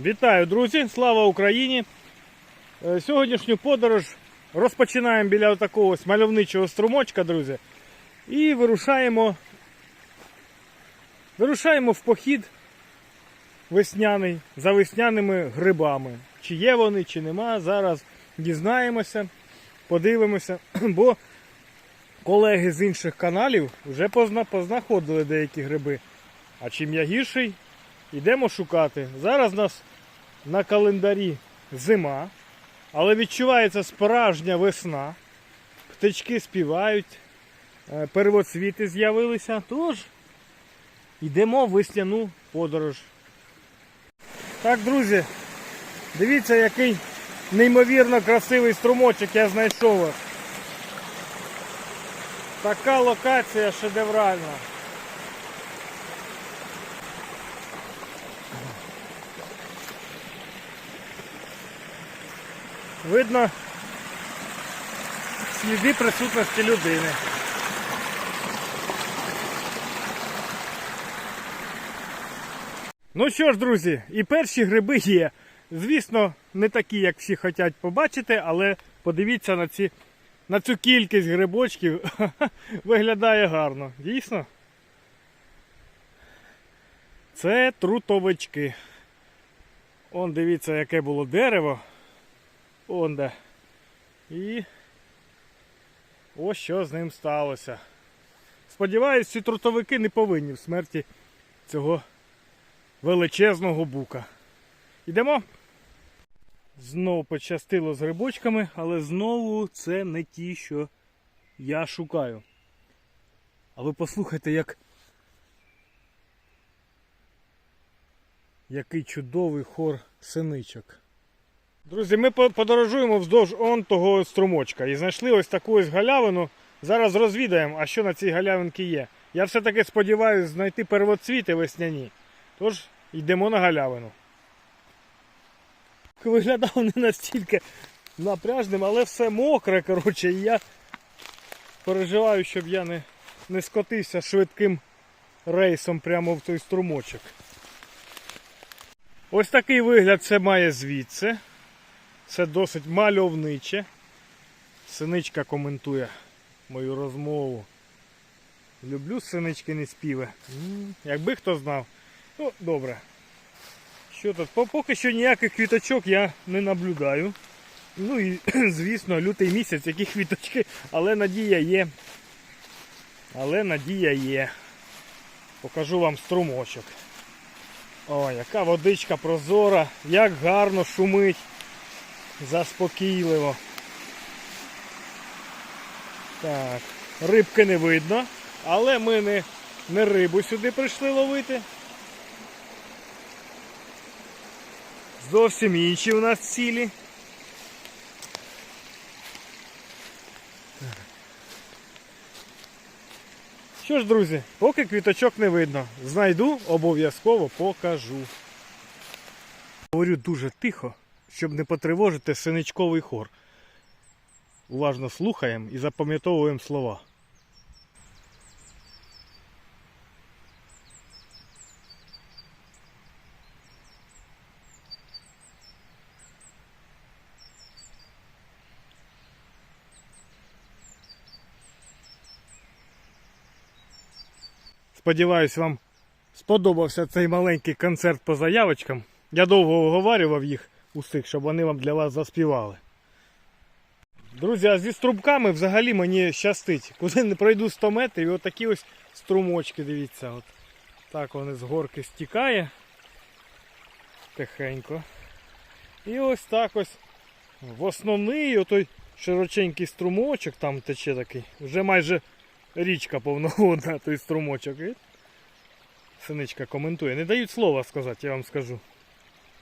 Вітаю, друзі! Слава Україні! Е, Сьогоднішню подорож розпочинаємо біля такого мальовничого струмочка, друзі. І вирушаємо, вирушаємо в похід весняний за весняними грибами. Чи є вони, чи нема. Зараз дізнаємося, подивимося. Бо колеги з інших каналів вже позна, познаходили деякі гриби. А чим я гірший, Йдемо шукати. Зараз у нас на календарі зима, але відчувається справжня весна. Птички співають, е, первоцвіти з'явилися. Тож йдемо в весняну подорож. Так, друзі, дивіться, який неймовірно красивий струмочок я знайшов. Така локація шедевральна. Видно сліди присутності людини. Ну що ж, друзі, і перші гриби є. Звісно, не такі, як всі хочуть побачити, але подивіться на ці, на цю кількість грибочків. Виглядає гарно. Дійсно? Це трутовички. Он дивіться, яке було дерево. Он. І ось що з ним сталося. Сподіваюсь, ці трутовики не повинні в смерті цього величезного бука. Йдемо. Знову пощастило з грибочками, але знову це не ті, що я шукаю. А ви послухайте, як. Який чудовий хор синичок. Друзі, ми подорожуємо вздовж он того струмочка і знайшли ось таку ось галявину. Зараз розвідаємо, а що на цій галявинці є. Я все-таки сподіваюся знайти первоцвіти весняні. Тож йдемо на галявину. Виглядав не настільки напряжним, але все мокре, коротше, і я переживаю, щоб я не, не скотився швидким рейсом прямо в той струмочок. Ось такий вигляд це має звідси. Це досить мальовниче. Синичка коментує мою розмову. Люблю синички не співи. Якби хто знав. Ну, добре. Що тут? Поки що ніяких квіточок я не наблюдаю. Ну і, звісно, лютий місяць, які квіточки, але надія є. Але надія є. Покажу вам струмочок. О, яка водичка прозора, як гарно шумить заспокійливо. Так, рибки не видно, але ми не, не рибу сюди прийшли ловити. Зовсім інші у нас цілі. Що ж, друзі, поки квіточок не видно. Знайду, обов'язково покажу. Говорю дуже тихо, щоб не потривожити синичковий хор. Уважно слухаємо і запам'ятовуємо слова. Сподіваюсь, вам сподобався цей маленький концерт по заявочкам. Я довго оговарював їх усіх, щоб вони вам для вас заспівали. Друзі, а зі струбками взагалі мені щастить. Куди не пройду 100 метрів, і отакі ось струмочки, дивіться. От. Так вони з горки стікає. Тихенько. І ось так ось. В основний отой широченький струмочок там тече такий. Вже майже річка повноводна, той струмочок. Синичка коментує. Не дають слова сказати, я вам скажу.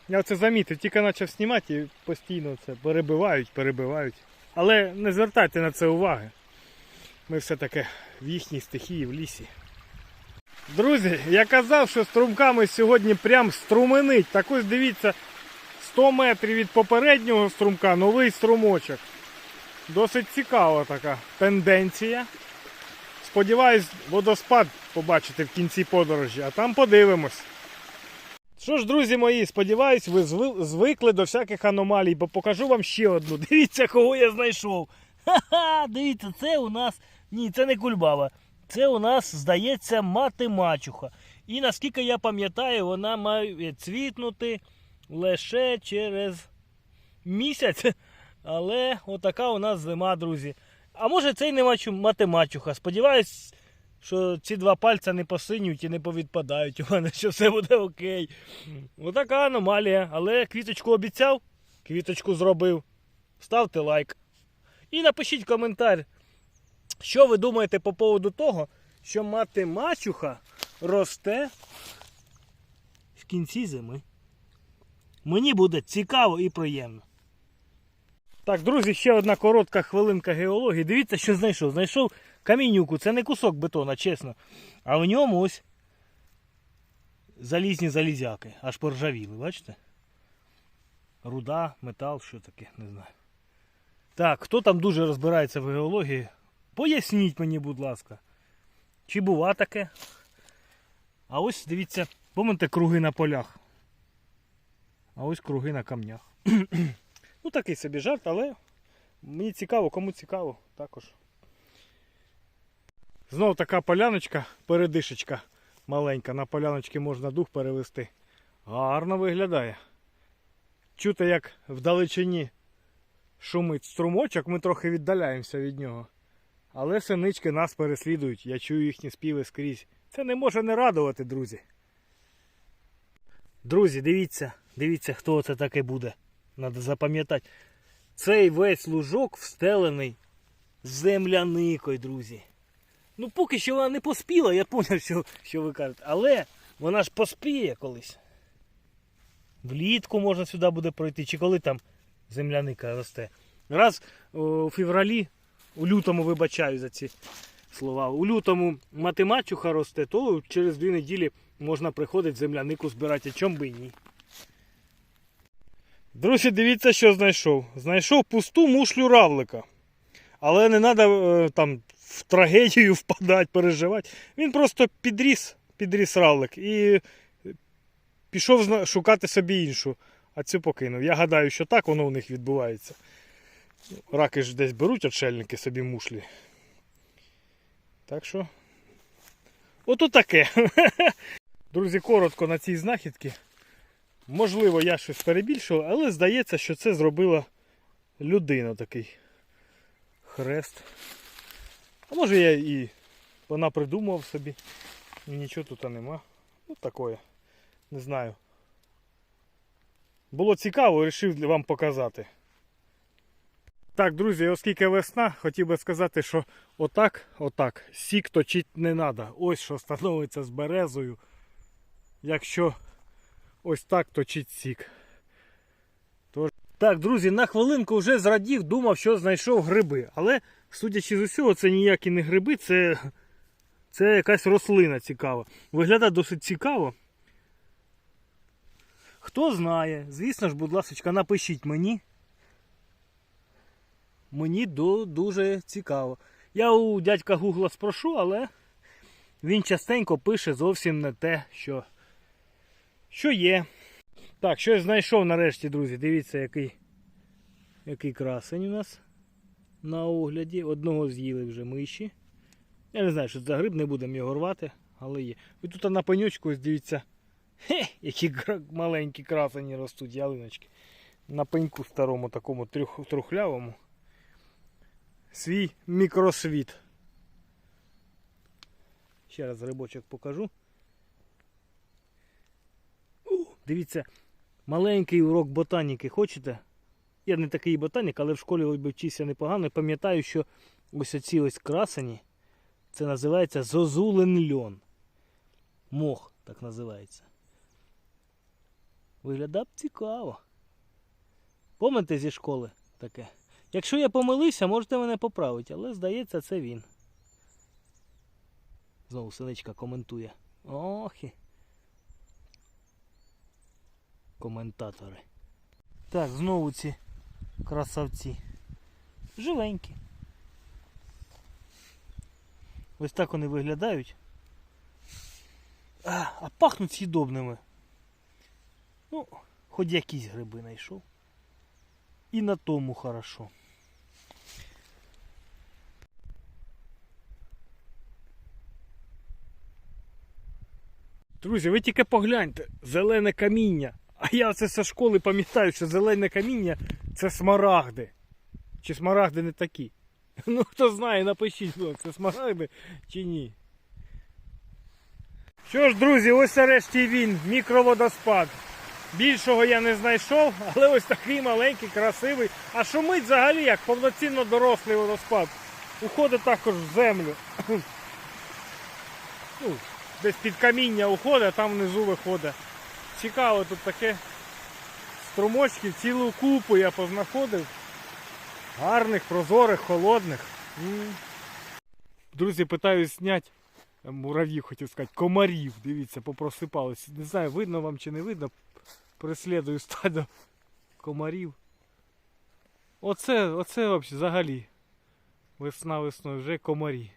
Я це замітив, тільки почав знімати і постійно це перебивають, перебивають. Але не звертайте на це уваги. Ми все-таки в їхній стихії в лісі. Друзі, я казав, що струмками сьогодні прям струменить. Так ось дивіться, 100 метрів від попереднього струмка новий струмочок. Досить цікава така тенденція. Сподіваюсь, водоспад побачити в кінці подорожі, а там подивимось. Що ж, друзі мої, сподіваюсь, ви звикли до всяких аномалій, бо покажу вам ще одну. Дивіться, кого я знайшов. Ха-ха, дивіться, це у нас. Ні, це не кульбаба. Це у нас, здається, мати мачуха. І наскільки я пам'ятаю, вона має цвітнути лише через місяць. Але отака у нас зима, друзі. А може це й не мачуха. Сподіваюсь, що ці два пальця не посинють і не повідпадають у мене, що все буде окей. Отака аномалія. Але квіточку обіцяв, квіточку зробив. Ставте лайк. І напишіть коментар, що ви думаєте по поводу того, що мати мачуха росте в кінці зими. Мені буде цікаво і приємно. Так, друзі, ще одна коротка хвилинка геології. Дивіться, що знайшов. Знайшов камінюку. Це не кусок бетона, чесно. А в ньому ось залізні залізяки. Аж поржавіли, бачите? Руда, метал, що таке, не знаю. Так, хто там дуже розбирається в геології, поясніть мені, будь ласка. Чи бува таке? А ось дивіться, помните круги на полях. А ось круги на камнях. ну такий собі жарт, але мені цікаво, кому цікаво також. Знов така поляночка, передишечка маленька. На поляночки можна дух перевести. Гарно виглядає. Чути, як вдалечині шумить струмочок, ми трохи віддаляємося від нього. Але синички нас переслідують, я чую їхні співи скрізь. Це не може не радувати, друзі. Друзі, дивіться, дивіться, хто це таке буде. Надо запам'ятати. Цей весь лужок встелений земляникою, друзі. Ну, поки що вона не поспіла, я зрозумів, що, що ви кажете. Але вона ж поспіє колись. Влітку можна сюди буде пройти, чи коли там земляника росте. Раз у февралі, у лютому вибачаю за ці слова. У лютому математюха росте, то через дві неділі можна приходити землянику збирати. А чом би і ні. Друзі, дивіться, що знайшов. Знайшов пусту мушлю равлика. Але не треба там в трагедію впадати, переживати. Він просто підріс, підріс равлик і пішов шукати собі іншу, а цю покинув. Я гадаю, що так воно у них відбувається. Раки ж десь беруть отшельники собі мушлі. Так що. Ото таке. Друзі, коротко на цій знахідці. Можливо, я щось перебільшував, але здається, що це зробила людина такий хрест. А може я і вона придумав собі. І нічого тут нема. Ну такое. Не знаю. Було цікаво, вирішив вам показати. Так, друзі, оскільки весна, хотів би сказати, що отак, отак, сік точить не треба. Ось що становиться з березою. Якщо ось так точить сік. Так, друзі, на хвилинку вже зрадів, думав, що знайшов гриби. Але, судячи з усього, це ніякі не гриби, це, це якась рослина цікава. Виглядає досить цікаво. Хто знає, звісно ж, будь ласка, напишіть мені. Мені дуже цікаво. Я у дядька Гугла спрошу, але він частенько пише зовсім не те, що, що є. Так, що я знайшов нарешті, друзі. Дивіться, який, який красень у нас на огляді. Одного з'їли вже миші. Я не знаю, що це за гриб, не будемо його рвати, але є. Ви тут на пенючку, ось дивіться. Хе, які маленькі красені ростуть ялиночки. На пеньку старому такому трюх, трухлявому. Свій мікросвіт. Ще раз грибочок покажу. Дивіться, маленький урок ботаніки хочете? Я не такий ботанік, але в школі вчився непогано. І пам'ятаю, що ось оці ось красені, це називається зозулен льон. Мох так називається. Виглядає б цікаво. Помните зі школи таке? Якщо я помилився, можете мене поправити, але здається, це він. Знову синичка коментує. Охі. Коментатори. Так, знову ці красавці. Живенькі. Ось так вони виглядають. А, а пахнуть съедобними. Ну, хоч якісь гриби знайшов. І на тому хорошо. Друзі, ви тільки погляньте, зелене каміння. А я це зі школи пам'ятаю, що зелене каміння це смарагди. Чи смарагди не такі? Ну хто знає, напишіть, будь це смарагди чи ні. Що ж, друзі, ось нарешті він, мікроводоспад. Більшого я не знайшов, але ось такий маленький, красивий. А шумить взагалі як повноцінно дорослий водоспад. Уходить також в землю. Ну, десь під каміння уходить, а там внизу виходить. Цікаво тут таке струмочків, цілу купу я познаходив. Гарних, прозорих, холодних. Друзі, питаюсь зняти мурав'їв, хотів сказати, комарів. Дивіться, попросипались. Не знаю, видно вам чи не видно. Преслідую стадо комарів. Оце, оце взагалі. Весна весною, вже комарі.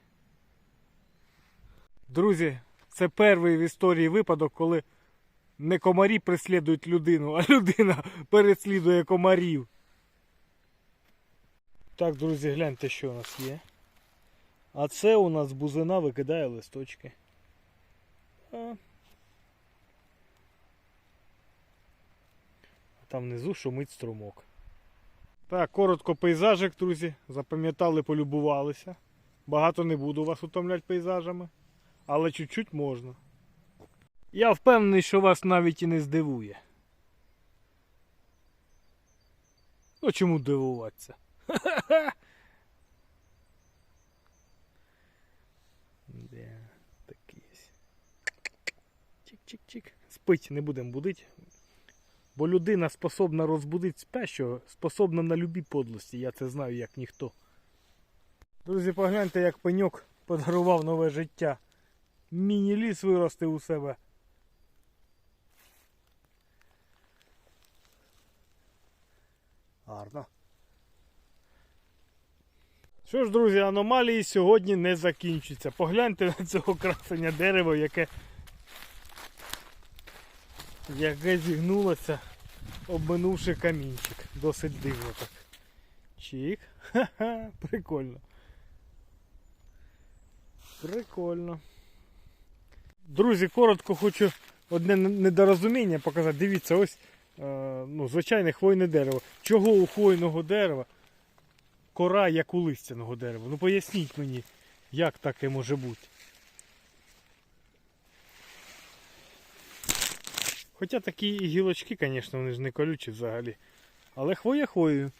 Друзі, це перший в історії випадок, коли не комарі преслідують людину, а людина переслідує комарів. Так, друзі, гляньте, що у нас є. А це у нас бузина викидає листочки. А. Там внизу шумить струмок. Так, коротко пейзажик, друзі. Запам'ятали, полюбувалися. Багато не буду вас утомляти пейзажами, але чуть-чуть можна. Я впевнений, що вас навіть і не здивує. Ну чому дивуватися? Де такий. Чик-чик-чик. Спить, не будемо будити. Бо людина способна розбудити спящого, способна на любі подлості, я це знаю як ніхто. Друзі, погляньте, як пеньок подарував нове життя. Міні-ліс виростив у себе. Що ж, друзі, аномалії сьогодні не закінчаться. Погляньте на цього красення дерева, яке яке зігнулося, обминувши камінчик. Досить дивно так. Чик. Ха-ха, прикольно. Прикольно. Друзі, коротко хочу одне недорозуміння показати. Дивіться, ось е, ну, звичайне хвойне дерево. Чого у хвойного дерева кора, як у листяного дерева? Ну поясніть мені, як таке може бути. Хоча такі гілочки, звісно, вони ж не колючі взагалі. Але хвоя хвоєю.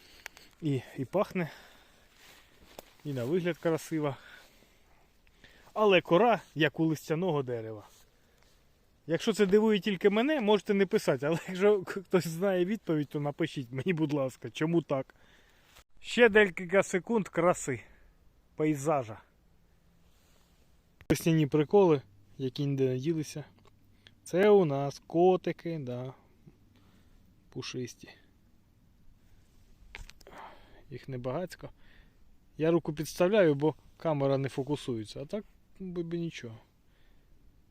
І, і пахне, і на вигляд красива. Але кора, як у листяного дерева. Якщо це дивує тільки мене, можете не писати. Але якщо хтось знає відповідь, то напишіть мені, будь ласка, чому так. Ще декілька секунд краси пейзажа. Весняні приколи, які ніде не ділися. Це у нас котики, да, пушисті. Їх небагацько. Я руку підставляю, бо камера не фокусується. А так би нічого.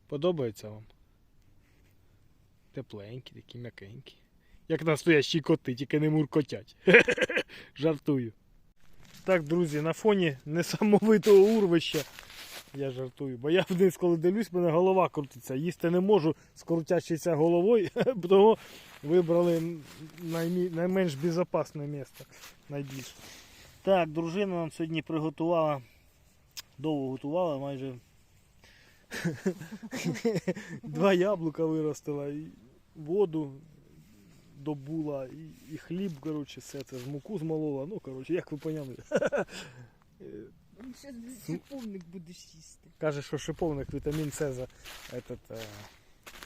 Подобається вам? Тепленькі, такі м'якенькі. Як настоящі коти, тільки не муркотять. Жартую. Так, друзі, на фоні несамовитого урвища. Я жартую, бо я вниз, коли дивлюсь, мене голова крутиться. Їсти не можу з крутящися головою, тому вибрали наймі... найменш безпечне місце. Найбільше. Так, дружина нам сьогодні приготувала, довго готувала, майже два яблука виростила, воду добула, і, і хліб, коротше, все це з муку змолола. Ну, коротше, як ви поняли. Зараз шиповник будеш їсти. Каже, що шиповник вітамін С за этот, е,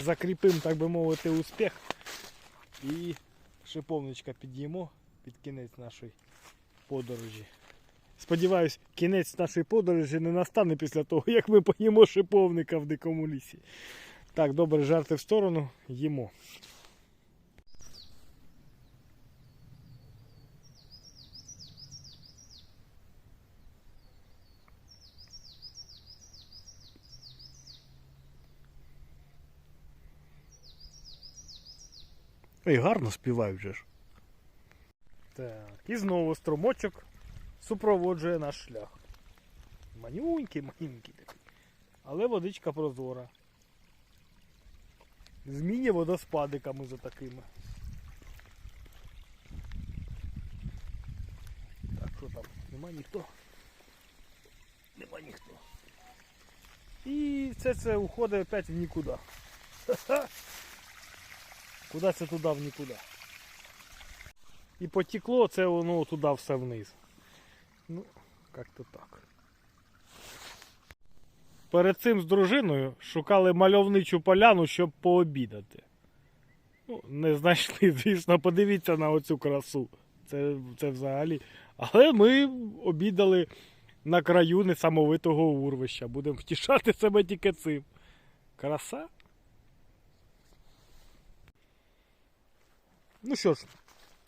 закріпим, так би мовити, успіх. І шиповничка під'їмо під кінець нашої подорожі. Сподіваюсь, кінець нашої подорожі не настане після того, як ми поїмо шиповника в дикому лісі. Так, добре, жарти в сторону, їмо. І гарно співають же ж. Так, і знову струмочок супроводжує наш шлях. Манюнький, манюнький такий. Але водичка прозора. Змінює водоспадиками за такими. Так, що там? Нема ніхто. Нема ніхто. І це це уходить опять в нікуди. Куди це туди в нікуди? І потекло це воно туди все вниз. Ну, як-то так. Перед цим з дружиною шукали мальовничу поляну, щоб пообідати. Ну, не знайшли, звісно, подивіться на оцю красу. Це, це взагалі. Але ми обідали на краю несамовитого урвища. Будемо втішати себе тільки цим. Краса. Ну що ж,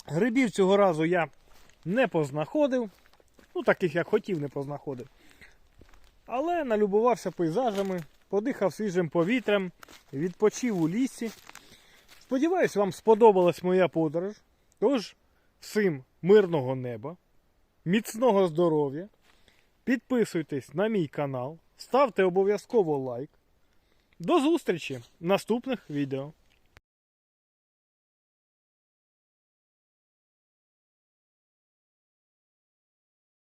грибів цього разу я не познаходив. Ну, таких як хотів, не познаходив. Але налюбувався пейзажами, подихав свіжим повітрям, відпочив у лісі. Сподіваюсь, вам сподобалась моя подорож. Тож, всім мирного неба, міцного здоров'я. Підписуйтесь на мій канал, ставте обов'язково лайк. До зустрічі в наступних відео.